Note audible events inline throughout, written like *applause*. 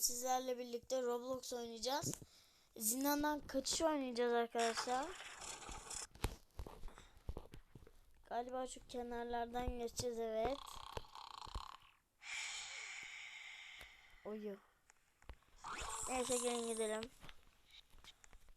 sizlerle birlikte Roblox oynayacağız. Zindandan kaçış oynayacağız arkadaşlar. Galiba şu kenarlardan geçeceğiz evet. Oyu. Neyse gelin gidelim.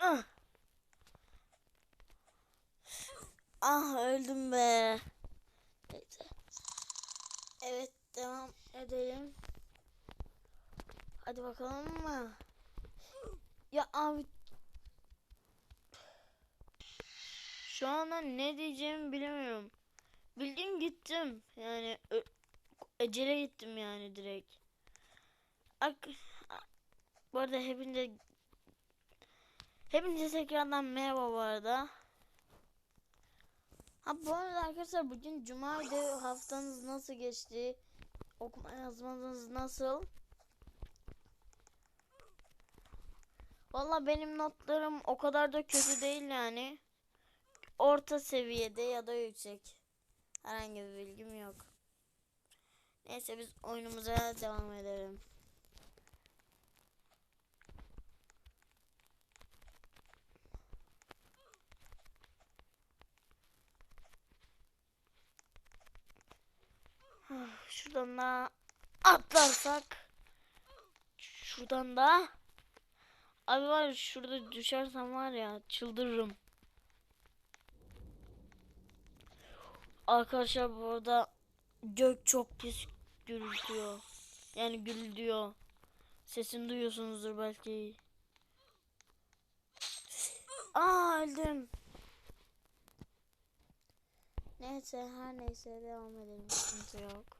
Ah. Ah öldüm be. Neyse. Evet devam edelim. Hadi bakalım mı? Ya abi şu anda ne diyeceğimi bilemiyorum. Bildiğin gittim. Yani ecele gittim yani direkt. Ak bu arada hepinize hepinize tekrardan merhaba bu arada. Ha bu arada arkadaşlar bugün cumaydı. Haftanız nasıl geçti? Okuma yazmanız nasıl? Valla benim notlarım o kadar da kötü değil yani. Orta seviyede ya da yüksek. Herhangi bir bilgim yok. Neyse biz oyunumuza devam edelim. Ah, Şuradan da atlarsak. Şuradan da. Abi var şurada düşersem var ya çıldırırım. Arkadaşlar bu arada gök çok pis gürültüyor. Yani gürültüyor. Sesini duyuyorsunuzdur belki. Aa öldüm. Neyse her neyse devam edelim. Sıkıntı yok.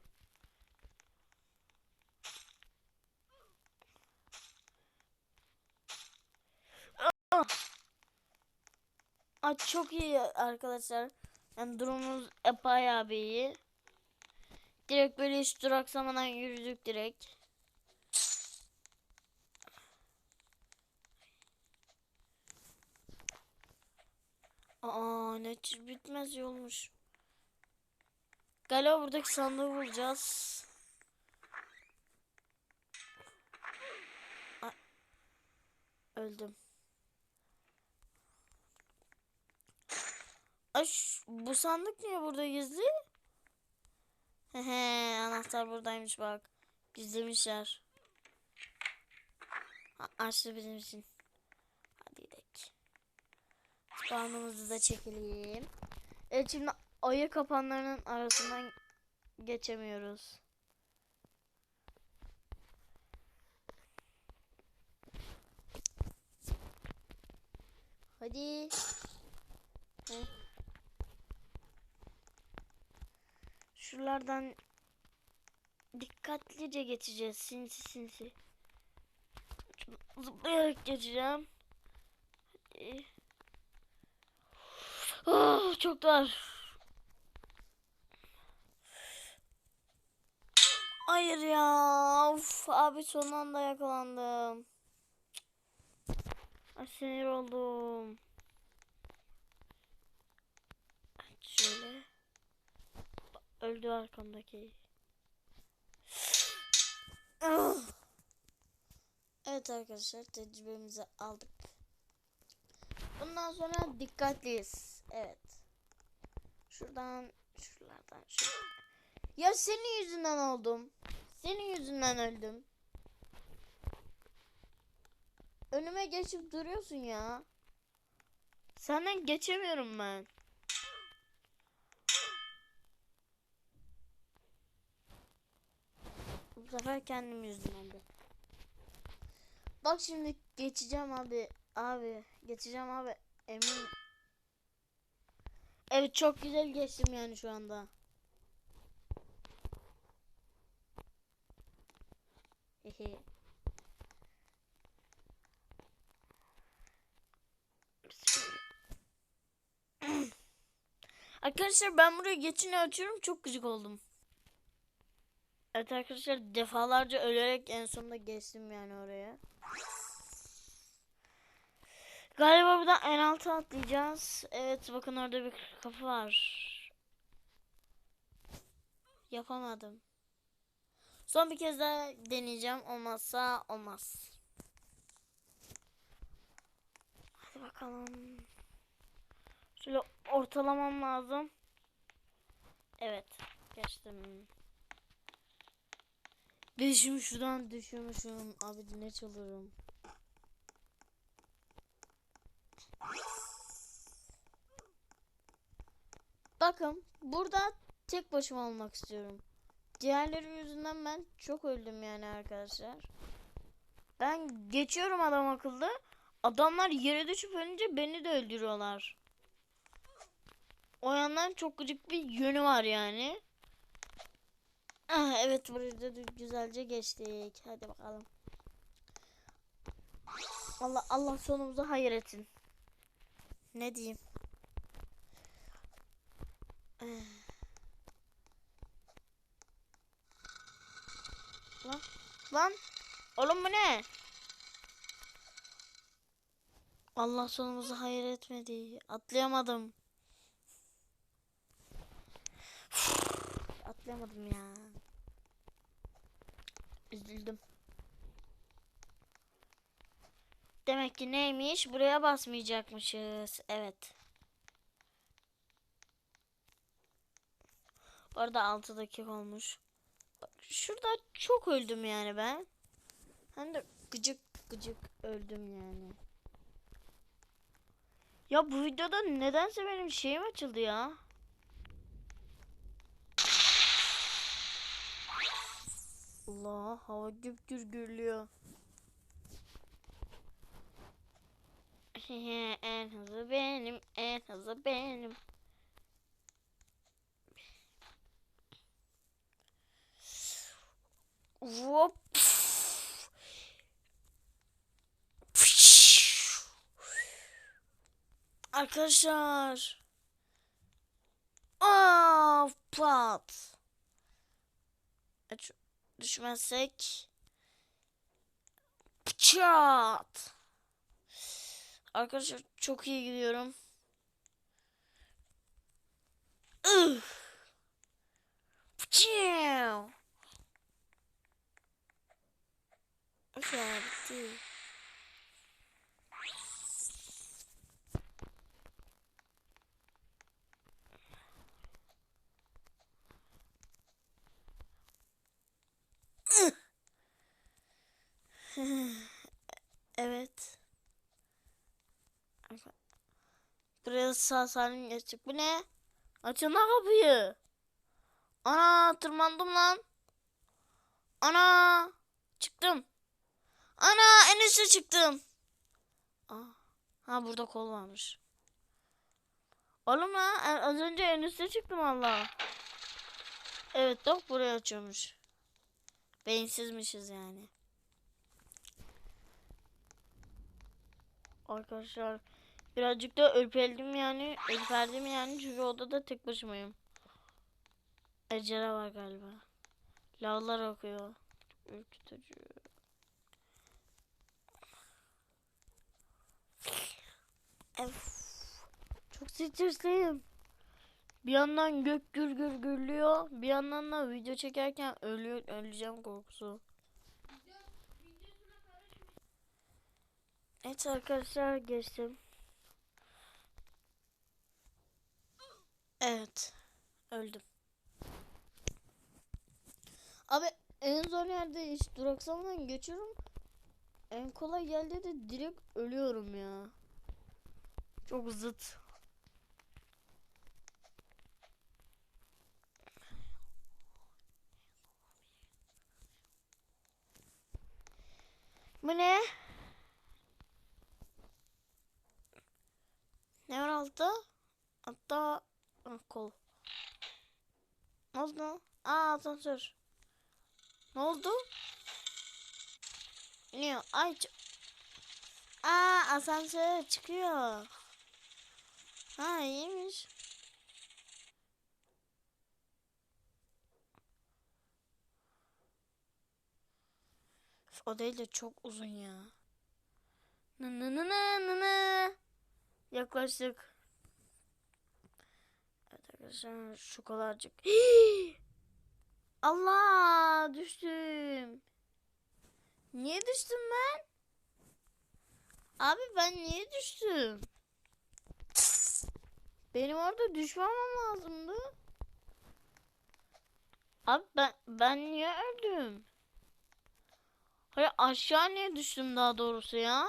Aa, çok iyi arkadaşlar. Yani durumumuz bayağı bir iyi. Direkt böyle hiç duraksamadan yürüdük direkt. Aa ne bitmez yolmuş. Galiba buradaki sandığı bulacağız. Ay, öldüm. Ay, ş- bu sandık niye burada gizli? Hehe anahtar buradaymış bak. Gizlemişler. Açtı bizim için. Hadi gidelim. Spawnımızı da çekelim. Evet şimdi ayı kapanlarının arasından geçemiyoruz. Hadi. Heh. Şuralardan dikkatlice geçeceğiz. Sinsi sinsi. Zıplayarak geçeceğim. Hadi. Ah, çok dar. Hayır ya. Uf, abi son anda yakalandım. Ay, sinir oldum. Şöyle. Öldü arkamdaki. Evet arkadaşlar tecrübemizi aldık. Bundan sonra dikkatliyiz. Evet. Şuradan, şuralardan, şuradan. Ya senin yüzünden oldum. Senin yüzünden öldüm. Önüme geçip duruyorsun ya. Senden geçemiyorum ben. Bu sefer kendim yüzümden de. Bak şimdi geçeceğim abi. Abi geçeceğim abi. Emin. Evet çok güzel geçtim yani şu anda. Hehe. Arkadaşlar ben buraya geçini açıyorum çok gıcık oldum. Evet arkadaşlar defalarca ölerek en sonunda geçtim yani oraya. Galiba buradan en alta atlayacağız. Evet bakın orada bir kapı var. Yapamadım. Son bir kez daha deneyeceğim. Olmazsa olmaz. Hadi bakalım. Şöyle ortalamam lazım. Evet. Geçtim. Beşim şuradan düşüyormuşum. Abi ne çalırım. Bakın burada tek başıma olmak istiyorum. Diğerleri yüzünden ben çok öldüm yani arkadaşlar. Ben geçiyorum adam akıllı. Adamlar yere düşüp ölünce beni de öldürüyorlar. O yandan çok gıcık bir yönü var yani. Ah, evet burayı da güzelce geçtik. Hadi bakalım. Allah Allah sonumuzu hayır etsin. Ne diyeyim? Eh. Lan lan oğlum bu ne? Allah sonumuzu hayır etmedi. Atlayamadım. Atlayamadım ya. Üzüldüm. Demek ki neymiş? Buraya basmayacakmışız. Evet. Bu arada 6 dakika olmuş. Şurada çok öldüm yani ben. Hem de gıcık gıcık öldüm yani. Ya bu videoda nedense benim şeyim açıldı ya. Allah hava güpgür gürlüyor. *laughs* en hızlı benim, en hızlı benim. Hop. Arkadaşlar. Aa, pat. Aç- Düşmezsek. Çat. Arkadaşlar çok iyi gidiyorum. Pçiu. Of ya bitti. Evet. Buraya sağ salim geçecek. Bu ne? Açın lan kapıyı. Ana tırmandım lan. Ana çıktım. Ana en üstte çıktım. Aa, ha burada kol varmış. Oğlum lan az önce en üstte çıktım Allah. Evet dok buraya açıyormuş. Beyinsizmişiz yani. Arkadaşlar birazcık da ürperdim yani. Ürperdim yani çünkü odada tek başımayım. Ecere var galiba. Lavlar akıyor. Ürkütücü. Çok stresliyim. Bir yandan gök gür gür gürlüyor. Bir yandan da video çekerken ölüyor, öleceğim korkusu. Evet arkadaşlar geçtim. Evet. Öldüm. Abi en zor yerde hiç duraksamadan geçiyorum. En kolay yerde de direkt ölüyorum ya. Çok zıt. Bu ne? Ne var altta? Hatta ah, kol. Ne oldu? Aa asansör. Ne oldu? Ne? Ay. Aa asansör çıkıyor. Ha iyiymiş. O değil de çok uzun ya. Nı nı nı nı nı. Yaklaştık. Arkadaşlar şu kadarcık. Allah düştüm. Niye düştüm ben? Abi ben niye düştüm? Benim orada düşmemem lazımdı. Abi ben ben niye öldüm? Hayır aşağı niye düştüm daha doğrusu ya?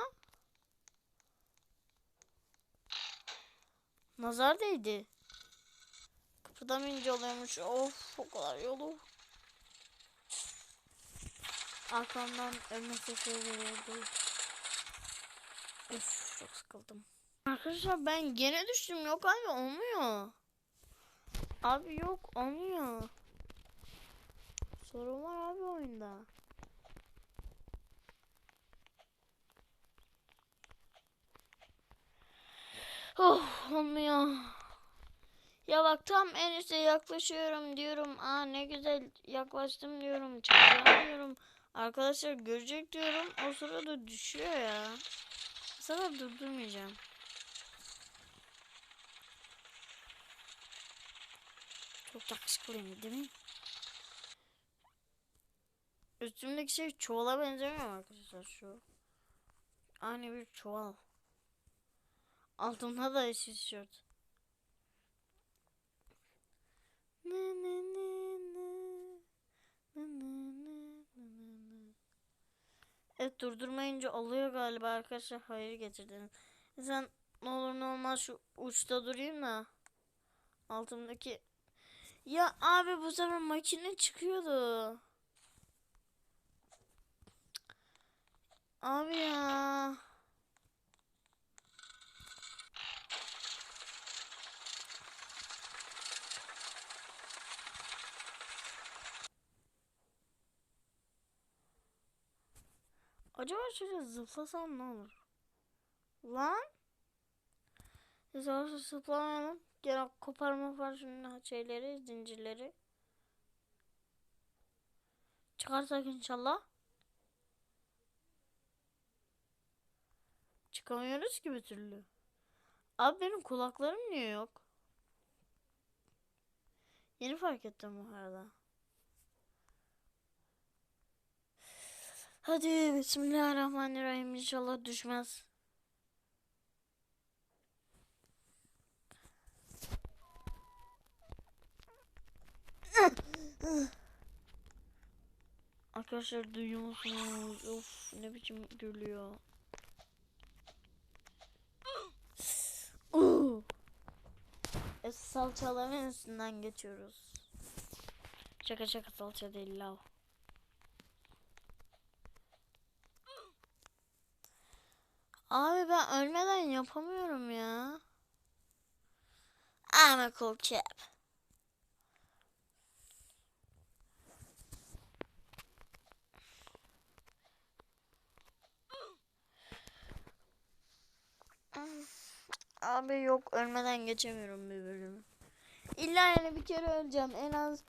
Nazar değdi. Kıpırdamayınca oluyormuş. Of o kadar yolu. Arkamdan ölme sesi geliyordu. Of çok sıkıldım. Arkadaşlar ben gene düştüm. Yok abi olmuyor. Abi yok olmuyor. Sorun var abi oyunda. Oh olmuyor. Ya bak tam en üste yaklaşıyorum diyorum. Aa ne güzel yaklaştım diyorum. Çıkacağım. Arkadaşlar görecek diyorum. O sırada düşüyor ya. Sefer durdurmayacağım. Çok yakışıklıyım değil mi? Üstümdeki şey çuvala benzemiyor arkadaşlar şu. Aynı bir çuval. Altımda da yeşil tişört. Ne ne ne ne. Ne ne ne ne ne. Evet durdurmayınca oluyor galiba arkadaşlar. Hayır getirdiniz. Sen ne olur ne olmaz şu uçta durayım da. Altımdaki. Ya abi bu sefer makine çıkıyordu. Abi ya. Acaba şöyle zıplasam ne olur? Lan? Neyse zıplamayalım. Gene koparma var şunun şeyleri, zincirleri. Çıkarsak inşallah. Çıkamıyoruz ki bir türlü. Abi benim kulaklarım niye yok? Yeni fark ettim bu arada. Hadi Bismillahirrahmanirrahim inşallah düşmez. Arkadaşlar duyuyor musunuz? Of ne biçim gülüyor. E, salçaların üstünden geçiyoruz. Şaka şaka salça değil lav. Abi ben ölmeden yapamıyorum ya. I'm a cool chap. Abi yok ölmeden geçemiyorum bir bölümü. İlla yani bir kere öleceğim. En az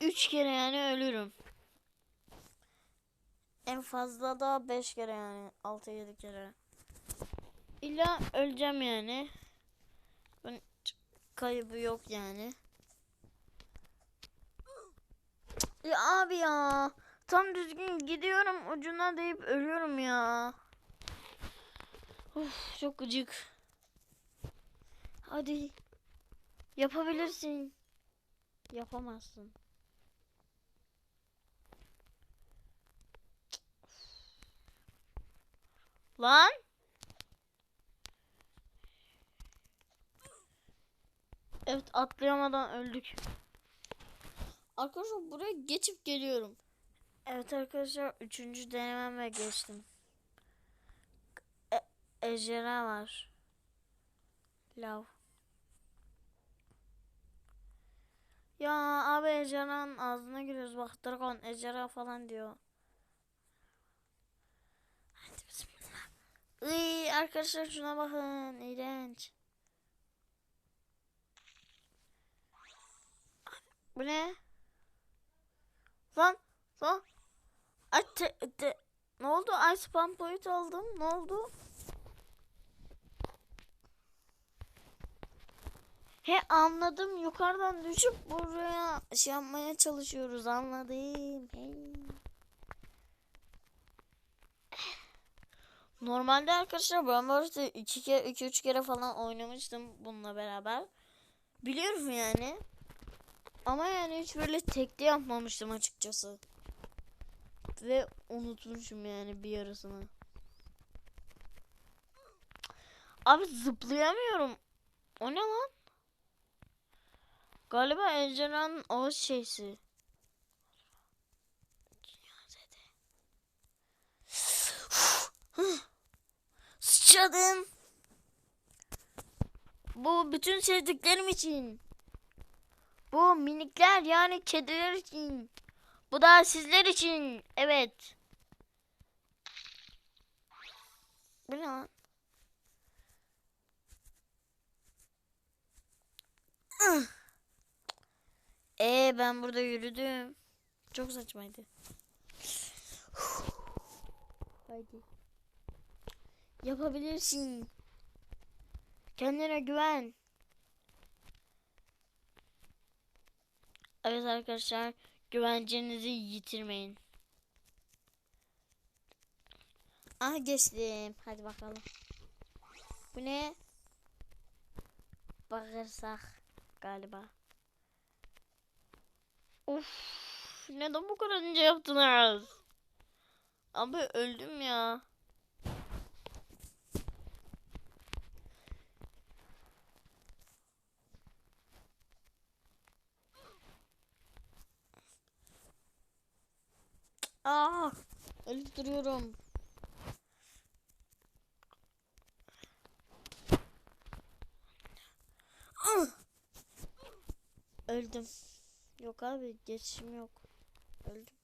3 kere yani ölürüm. En fazla da 5 kere yani 6-7 kere. İlla öleceğim yani. Ben kaybı yok yani. Ya abi ya. Tam düzgün gidiyorum ucuna deyip ölüyorum ya. Of çok gıcık. Hadi. Yapabilirsin. Yapamazsın. Lan. Evet atlayamadan öldük. Arkadaşlar buraya geçip geliyorum. Evet arkadaşlar üçüncü denememe geçtim. E ejderha var. Lav. Ya abi ejderhanın ağzına giriyoruz bak dragon ejderha falan diyor. Hadi bismillah. Iy, arkadaşlar şuna bakın iğrenç. Bu ne? Lan lan. Ay te, te, ne oldu? Ay spam point aldım. Ne oldu? He anladım yukarıdan düşüp buraya şey yapmaya çalışıyoruz anladım. He. Normalde arkadaşlar ben böyle iki kere iki üç kere falan oynamıştım bununla beraber. Biliyorum yani. Ama yani hiç böyle tekli yapmamıştım açıkçası. Ve unutmuşum yani bir yarısını. Abi zıplayamıyorum. O ne lan? Galiba ejderhanın ağız şeysi. Sıçradım. Bu bütün sevdiklerim için. Bu minikler yani kediler için. Bu da sizler için. Evet. Bu ne lan? Ee ben burada yürüdüm. Çok saçmaydı. Haydi. Yapabilirsin. Kendine güven. Evet arkadaşlar güvencenizi yitirmeyin. Ah geçtim. Hadi bakalım. Bu ne? Bağırsak galiba. Of, neden bu kadar ince yaptınız? Abi öldüm ya. Aa, öldürüyorum. Ah! Öldüm. Yok abi geçişim yok. Öldüm.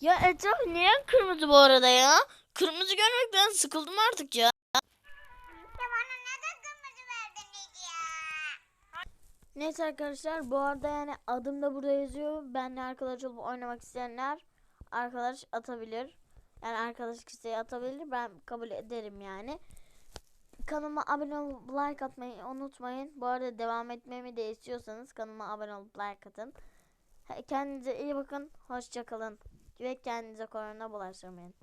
Ya etraf niye kırmızı bu arada ya? Kırmızı görmekten sıkıldım artık ya. bana neden kırmızı verdiniz ya? Neyse arkadaşlar bu arada yani adım da burada yazıyor. Benle arkadaş olup oynamak isteyenler arkadaş atabilir. Yani arkadaş isteği atabilir. Ben kabul ederim yani. Kanalıma abone olup like atmayı unutmayın. Bu arada devam etmemi de istiyorsanız kanalıma abone olup like atın. Kendinize iyi bakın. Hoşçakalın. Ve kendinize korona bulaştırmayın.